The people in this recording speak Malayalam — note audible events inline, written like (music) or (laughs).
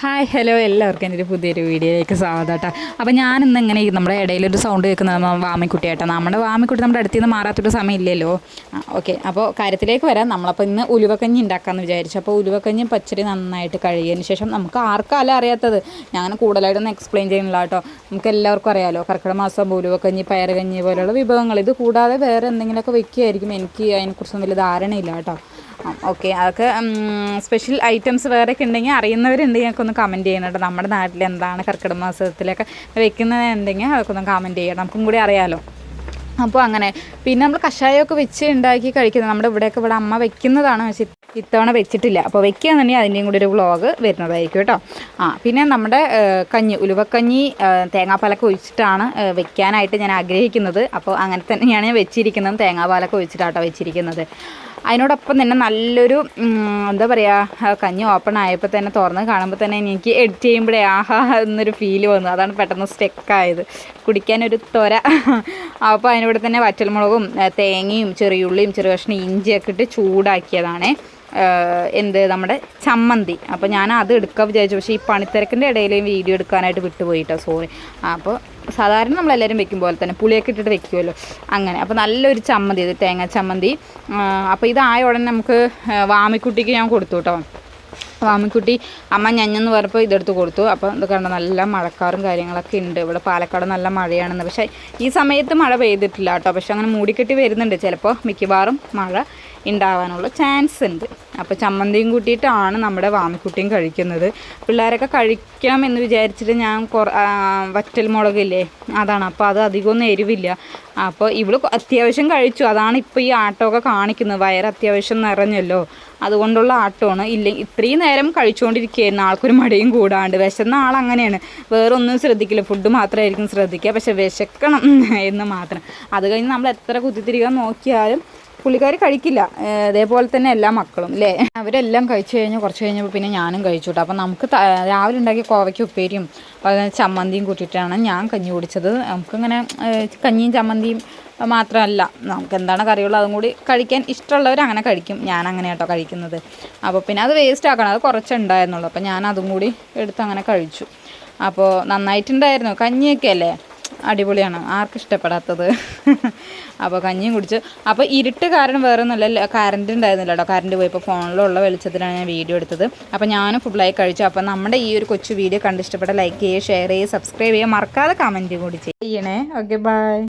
ഹായ് ഹലോ എല്ലാവർക്കും എന്റെ ഒരു പുതിയൊരു വീഡിയോയിലേക്ക് സ്വാഗതം കേട്ടോ അപ്പോൾ ഞാനിന്ന് ഇങ്ങനെ നമ്മുടെ നമ്മുടെ ഇടയിലൊരു സൗണ്ട് കേൾക്കുന്നത് വാമിക്കുട്ടിയാട്ടോ നമ്മുടെ വാമിക്കുട്ടി നമ്മുടെ അടുത്ത് നിന്ന് മാറാത്തൊരു സമയം ഇല്ലല്ലോ ഓക്കെ അപ്പോൾ കാര്യത്തിലേക്ക് വരാം. നമ്മളപ്പോൾ ഇന്ന് ഉലുവക്കഞ്ഞി ഉണ്ടാക്കാമെന്ന് വിചാരിച്ചു. അപ്പോൾ ഉലുവക്കഞ്ഞി പച്ചരി നന്നായിട്ട് കഴുകിയതിന് ശേഷം നമുക്ക് ആർക്കല്ല അറിയാത്തത്? ഞാൻ കൂടുതലായിട്ടൊന്നും എക്സ്പ്ലെയിൻ ചെയ്യുന്നില്ല കേട്ടോ നമുക്ക് എല്ലാവർക്കും അറിയാമല്ലോ കർക്കിടക മാസം ഉലുവക്കഞ്ഞി പയറുകഞ്ഞി പോലെയുള്ള വിഭവങ്ങൾ. ഇത് കൂടാതെ വേറെ എന്തെങ്കിലുമൊക്കെ വെക്കുകയായിരിക്കും എനിക്ക് അതിനെക്കുറിച്ചൊന്നും വലിയ ധാരണയില്ല കേട്ടോ ഓക്കെ. അതൊക്കെ സ്പെഷ്യൽ ഐറ്റംസ് വേറെയൊക്കെ ഉണ്ടെങ്കിൽ അറിയുന്നവരുണ്ടെങ്കിൽ ഞങ്ങൾക്ക് ഒന്ന് കമന്റ് ചെയ്യണം കേട്ടോ. നമ്മുടെ നാട്ടിൽ എന്താണ് കർക്കിടക മാസത്തിലൊക്കെ വെക്കുന്നത് എന്തെങ്കിൽ അതൊക്കെ ഒന്ന് കമന്റ് ചെയ്യണം. നമുക്കും കൂടി അറിയാമല്ലോ അപ്പോൾ അങ്ങനെ. പിന്നെ നമ്മൾ കഷായമൊക്കെ വെച്ച് ഉണ്ടാക്കി കഴിക്കുന്നത്. നമ്മുടെ ഇവിടെയൊക്കെ ഇവിടെ അമ്മ വെക്കുന്നതാണ്. ഇത്തവണ വെച്ചിട്ടില്ല. അപ്പോൾ വെക്കുകയാണെന്നുണ്ടെങ്കിൽ അതിന്റെയും കൂടി ഒരു വ്ളോഗ് വരുന്നതായിരിക്കും കേട്ടോ. ആ പിന്നെ നമ്മുടെ കഞ്ഞി ഉലുവക്കഞ്ഞി തേങ്ങാപ്പാലൊക്കെ ഒഴിച്ചിട്ടാണ് വെക്കാനായിട്ട് ഞാൻ ആഗ്രഹിക്കുന്നത്. അപ്പോൾ അങ്ങനെ തന്നെയാണ് ഞാൻ വെച്ചിരിക്കുന്നത്. തേങ്ങാപ്പാലൊക്കെ ഒഴിച്ചിട്ടാട്ടോ വെച്ചിരിക്കുന്നത്. അതിനോടൊപ്പം തന്നെ നല്ലൊരു എന്താ പറയുക കഞ്ഞി ഓപ്പൺ ആയപ്പോൾ തന്നെ തുറന്ന് കാണുമ്പോൾ തന്നെ എനിക്ക് എഡിറ്റ് ചെയ്യുമ്പോഴേ ആഹാ എന്നൊരു ഫീൽ വന്നു. അതാണ് പെട്ടെന്ന് സ്റ്റെക്കായത് കുടിക്കാനൊരു തൊര അപ്പോൾ അതിനോട് തന്നെ വറ്റൽമുളകും തേങ്ങയും ചെറിയുള്ളിയും ചെറിയ കഷ്ണം ഇഞ്ചിയൊക്കെ ഇട്ട് ചൂടാക്കിയതാണ്. എന്ത് നമ്മുടെ ചമ്മന്തി. അപ്പോൾ ഞാൻ അത് എടുക്കാൻ വിചാരിച്ചു. പക്ഷേ ഈ പണിത്തിരക്കിന്റെ ഇടയിൽ വീഡിയോ എടുക്കാനായിട്ട് വിട്ടുപോയിട്ടോ സോറി അപ്പോൾ സാധാരണ നമ്മളെല്ലാവരും വെക്കും പോലെ തന്നെ പുളിയൊക്കെ ഇട്ടിട്ട് വെക്കുമല്ലോ അങ്ങനെ അപ്പോൾ നല്ലൊരു ചമ്മന്തി ഇത് തേങ്ങ ചമ്മന്തി. അപ്പോൾ ഇതായ ഉടനെ നമുക്ക് വാമിക്കുട്ടിക്ക് ഞാൻ കൊടുത്തു കേട്ടോ വാമിക്കുട്ടി അമ്മ ഞഞ്ഞെന്ന് പറഞ്ഞപ്പോൾ ഇതെടുത്ത് കൊടുത്തു. അപ്പോൾ ഇത് കണ്ട നല്ല മഴക്കാറും കാര്യങ്ങളൊക്കെ ഉണ്ട്. ഇവിടെ പാലക്കാട് നല്ല മഴയാണെന്ന്. പക്ഷേ ഈ സമയത്ത് മഴ പെയ്തിട്ടില്ല കേട്ടോ പക്ഷെ അങ്ങനെ മൂടിക്കെട്ടി വരുന്നുണ്ട്. ചിലപ്പോൾ മിക്കവാറും മഴ ഉണ്ടാവാനുള്ള ചാൻസ് ഉണ്ട്. അപ്പോൾ ചമ്മന്തിയും കൂട്ടിയിട്ടാണ് നമ്മുടെ വാമിക്കുട്ടിയും കഴിക്കുന്നത്. പിള്ളേരൊക്കെ കഴിക്കണം എന്ന് വിചാരിച്ചിട്ട് ഞാൻ കുറ വറ്റൽ മുളകില്ലേ അതാണ്. അപ്പോൾ അത് അധികമൊന്നും എരിവില്ല. അപ്പോൾ ഇവൾ അത്യാവശ്യം കഴിച്ചു. അതാണ് ഇപ്പോൾ ഈ ആട്ടമൊക്കെ കാണിക്കുന്നത്. വയറ് അത്യാവശ്യം നിറഞ്ഞല്ലോ. അതുകൊണ്ടുള്ള ആട്ടമാണ്. ഇല്ല ഇത്രയും നേരം കഴിച്ചുകൊണ്ടിരിക്കുകയായിരുന്നു ആൾക്കൊരു മടിയും കൂടാണ്ട്. വിശന്ന ആൾ അങ്ങനെയാണ്. വേറെ ഒന്നും ശ്രദ്ധിക്കില്ല. ഫുഡ് മാത്രമായിരിക്കും ശ്രദ്ധിക്കുക. പക്ഷെ വിശക്കണം എന്ന് മാത്രം. അത് കഴിഞ്ഞ് നമ്മൾ എത്ര കുത്തിത്തിരിക്കാൻ നോക്കിയാലും പുള്ളിക്കാർ കഴിക്കില്ല. അതേപോലെ തന്നെ എല്ലാ മക്കളും അല്ലേ അവരെല്ലാം കഴിച്ചു കഴിഞ്ഞ് കുറച്ച് കഴിഞ്ഞപ്പോൾ പിന്നെ ഞാനും കഴിച്ചു കേട്ടോ അപ്പം നമുക്ക് രാവിലെ ഉണ്ടാക്കിയ കോവയ്ക്ക് ഉപ്പേരിയും ചമ്മന്തിയും കൂട്ടിയിട്ടാണ് ഞാൻ കഞ്ഞി കുടിച്ചത്. നമുക്കിങ്ങനെ കഞ്ഞിയും ചമ്മന്തിയും മാത്രമല്ല നമുക്ക് എന്താണ് കറികൾ അതും കൂടി കഴിക്കാൻ ഇഷ്ടമുള്ളവർ അങ്ങനെ കഴിക്കും. ഞാൻ അങ്ങനെ കേട്ടോ കഴിക്കുന്നത്. അപ്പോൾ പിന്നെ അത് വേസ്റ്റ് ആക്കണം. അത് കുറച്ചുണ്ടായിരുന്നുള്ളൂ അപ്പോൾ ഞാൻ അതും കൂടി എടുത്ത് അങ്ങനെ കഴിച്ചു. അപ്പോൾ നന്നായിട്ടുണ്ടായിരുന്നു. കഞ്ഞിയൊക്കെ അല്ലേ? അടിപൊളിയാണ്. ആർക്കും ഇഷ്ടപ്പെടാത്തത്. (laughs) അപ്പോൾ കഞ്ഞിയും കുടിച്ച്. അപ്പോൾ ഇരുട്ട് കാരണം വേറെ ഒന്നുമല്ല കറണ്ട് ഉണ്ടായിരുന്നില്ല കേട്ടോ കറണ്ട് പോയപ്പോൾ ഫോണിലുള്ള വെളിച്ചത്തിലാണ് ഞാൻ വീഡിയോ എടുത്തത്. അപ്പോൾ ഞാനും ഫുള്ളായി കഴിച്ചു. അപ്പോൾ നമ്മുടെ ഈ ഒരു കൊച്ചു വീഡിയോ കണ്ട് ഇഷ്ടപ്പെട്ട ലൈക്ക് ചെയ്യുക ഷെയർ ചെയ്യുക സബ്സ്ക്രൈബ് ചെയ്യുക. മറക്കാതെ കമന്റ് കൂടി ചെയ്യണേ. Okay bye